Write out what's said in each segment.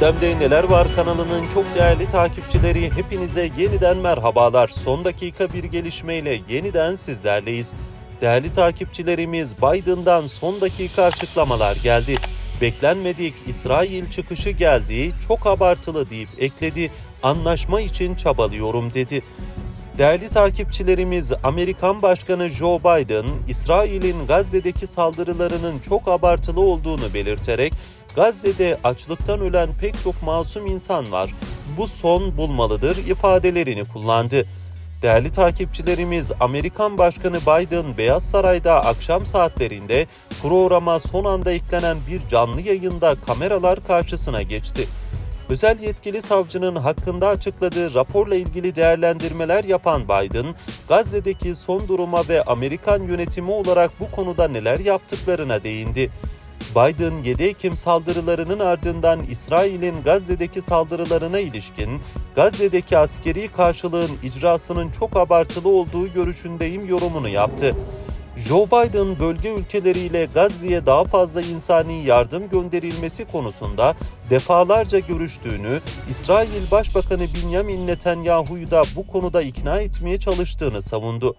Gündemde Neler Var kanalının çok değerli takipçileri hepinize yeniden merhabalar. Son dakika bir gelişmeyle yeniden sizlerleyiz. Değerli takipçilerimiz Biden'dan son dakika açıklamalar geldi. Beklenmedik İsrail çıkışı geldi, çok abartılı deyip ekledi. Anlaşma için çabalıyorum dedi. Değerli takipçilerimiz, Amerikan Başkanı Joe Biden, İsrail'in Gazze'deki saldırılarının çok abartılı olduğunu belirterek, Gazze'de açlıktan ölen pek çok masum insan var. Bu son bulmalıdır ifadelerini kullandı. Değerli takipçilerimiz, Amerikan Başkanı Biden Beyaz Saray'da akşam saatlerinde programa son anda eklenen bir canlı yayında kameralar karşısına geçti özel yetkili savcının hakkında açıkladığı raporla ilgili değerlendirmeler yapan Biden, Gazze'deki son duruma ve Amerikan yönetimi olarak bu konuda neler yaptıklarına değindi. Biden 7 Ekim saldırılarının ardından İsrail'in Gazze'deki saldırılarına ilişkin Gazze'deki askeri karşılığın icrasının çok abartılı olduğu görüşündeyim yorumunu yaptı. Joe Biden bölge ülkeleriyle Gazze'ye daha fazla insani yardım gönderilmesi konusunda defalarca görüştüğünü, İsrail Başbakanı Benjamin Netanyahu'yu da bu konuda ikna etmeye çalıştığını savundu.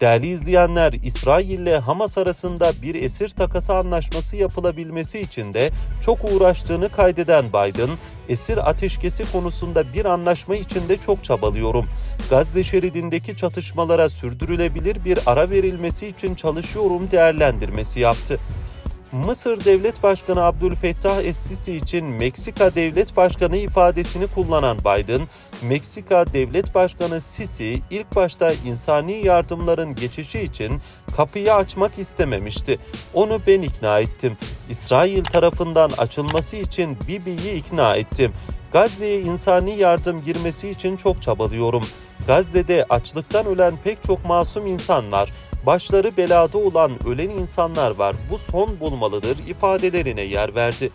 Değerli izleyenler, İsrail ile Hamas arasında bir esir takası anlaşması yapılabilmesi için de çok uğraştığını kaydeden Biden, esir ateşkesi konusunda bir anlaşma için de çok çabalıyorum. Gazze şeridindeki çatışmalara sürdürülebilir bir ara verilmesi için çalışıyorum değerlendirmesi yaptı. Mısır Devlet Başkanı Abdülfettah Es-Sisi için Meksika Devlet Başkanı ifadesini kullanan Biden, Meksika Devlet Başkanı Sisi ilk başta insani yardımların geçişi için kapıyı açmak istememişti. Onu ben ikna ettim. İsrail tarafından açılması için Bibi'yi ikna ettim. Gazze'ye insani yardım girmesi için çok çabalıyorum. Gazze'de açlıktan ölen pek çok masum insan var. Başları belada olan ölen insanlar var. Bu son bulmalıdır ifadelerine yer verdi.